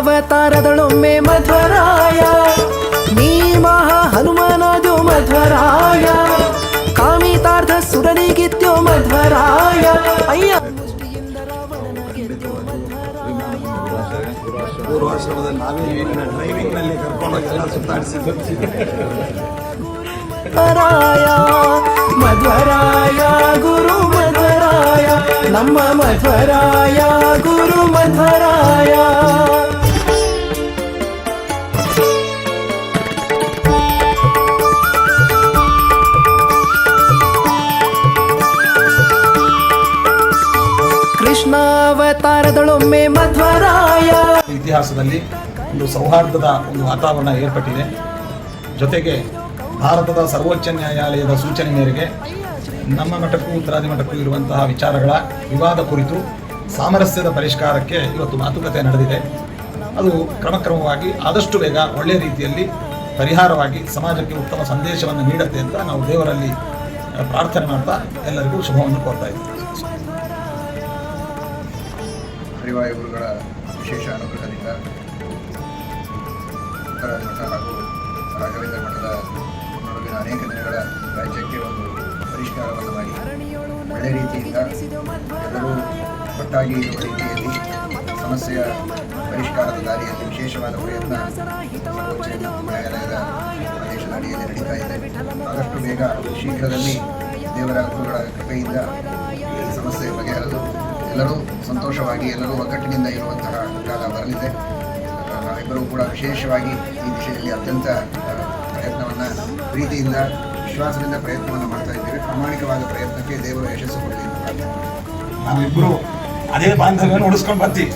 ಕೃಷ್ಣಾವತಾರದಳೊಮ್ಮೆ ಮಧ್ವರಾಯ. ನೀ ಮಹಾ ಹನುಮನದು ಮಧ್ವರಾಯ. ಕಾಮಿತಾರ್ಧ ಸುರನಿಗಿತ್ಯೋ ಮಧ್ವರಾಯ. ಅಯ್ಯ. ಮಧ್ವರಾಯ ಮಧ್ವರಾಯ, ಗುರು ಮಧ್ವರಾಯ. ನಮ್ಮ ಮಧ್ವರಾಯ. ಕೃಷ್ಣಾವತಾರದಳೊಮ್ಮೆ ಮಧ್ವರಾಯ. ಇತಿಹಾಸದಲ್ಲಿ ಒಂದು ಸೌಹಾರ್ದದ ಒಂದು ವಾತಾವರಣ ಏರ್ಪಟ್ಟಿದೆ. ಜೊತೆಗೆ ಭಾರತದ ಸರ್ವೋಚ್ಚ ನ್ಯಾಯಾಲಯದ ಸೂಚನೆ ಮೇರೆಗೆ ನಮ್ಮ ಮಠಕ್ಕೂ ಉತ್ತರಾದಿ ಮಠಕ್ಕೂ ಇರುವಂತಹ ವಿಚಾರಗಳ ವಿವಾದ ಕುರಿತು ಸಾಮರಸ್ಯದ ಪರಿಷ್ಕಾರಕ್ಕೆ ಇವತ್ತು ಮಾತುಕತೆ ನಡೆದಿದೆ. ಅದು ಕ್ರಮಕ್ರಮವಾಗಿ ಆದಷ್ಟು ಬೇಗ ಒಳ್ಳೆಯ ರೀತಿಯಲ್ಲಿ ಪರಿಹಾರವಾಗಿ ಸಮಾಜಕ್ಕೆ ಉತ್ತಮ ಸಂದೇಶವನ್ನು ನೀಡುತ್ತೆ ಅಂತ ನಾವು ದೇವರಲ್ಲಿ ಪ್ರಾರ್ಥನೆ ಮಾಡ್ತಾ ಎಲ್ಲರಿಗೂ ಶುಭವನ್ನು ಕೋರ್ತಾ ಇದ್ದೀವಿ. ಹರಿವಾಯು ಗುರುಗಳ ವಿಶೇಷ ಅನುಗ್ರಹದಿಂದ ಮಠ ಹಾಗೂ ರಾಘವೇಂದ್ರ ಮಠದ ನಡುವಿನ ಅನೇಕ ದಿನಗಳ ರಾಜ್ಯಕ್ಕೆ ಒಂದು ಪರಿಷ್ಕಾರವನ್ನು ಮಾಡಿ. ಒಳ್ಳೆ ರೀತಿಯಿಂದ ಎಲ್ಲರೂ ಒಟ್ಟಾಗಿ ಇರುವ ರೀತಿಯಲ್ಲಿ ಸಮಸ್ಯೆಯ ಪರಿಷ್ಕಾರದ ದಾರಿಯಲ್ಲಿ ವಿಶೇಷವಾದ ಪ್ರಯತ್ನ ನ್ಯಾಯಾಲಯದ ಪ್ರದೇಶದ ಅಡಿಯಲ್ಲಿ ನಡೀತಾ ಇದೆ. ಆದಷ್ಟು ಬೇಗ ಶೀಘ್ರದಲ್ಲಿ ದೇವರ ಗುರುಗಳ ಕೃಪೆಯಿಂದ ಈ ಸಮಸ್ಯೆ ಬಗೆಹರಿದು ಎಲ್ಲರೂ ಸಂತೋಷವಾಗಿ ಎಲ್ಲರೂ ಒಗ್ಗಟ್ಟಿನಿಂದ ಇರುವಂತಹ ಕಾಲ ಬರಲಿದೆ. ಇಬ್ಬರೂ ಕೂಡ ವಿಶೇಷವಾಗಿ ಈ ದಿಶೆಯಲ್ಲಿ ಅತ್ಯಂತ ಪ್ರಯತ್ನವನ್ನು ಪ್ರೀತಿಯಿಂದ ವಿಶ್ವಾಸದಿಂದ ಪ್ರಯತ್ನವನ್ನು ಮಾಡ್ತಾ ಇದ್ದೇವೆ. ಪ್ರಾಮಾಣಿಕವಾದ ಪ್ರಯತ್ನಕ್ಕೆ ದೇವರು ಯಶಸ್ಸು ಕೊಡಲಿ. ನಾವಿಬ್ಬರೂ ಅದೇ ಬಾಂಧವ್ಯವನ್ನು ಉಳಿಸ್ಕೊಂಡು ಬರ್ತೀವಿ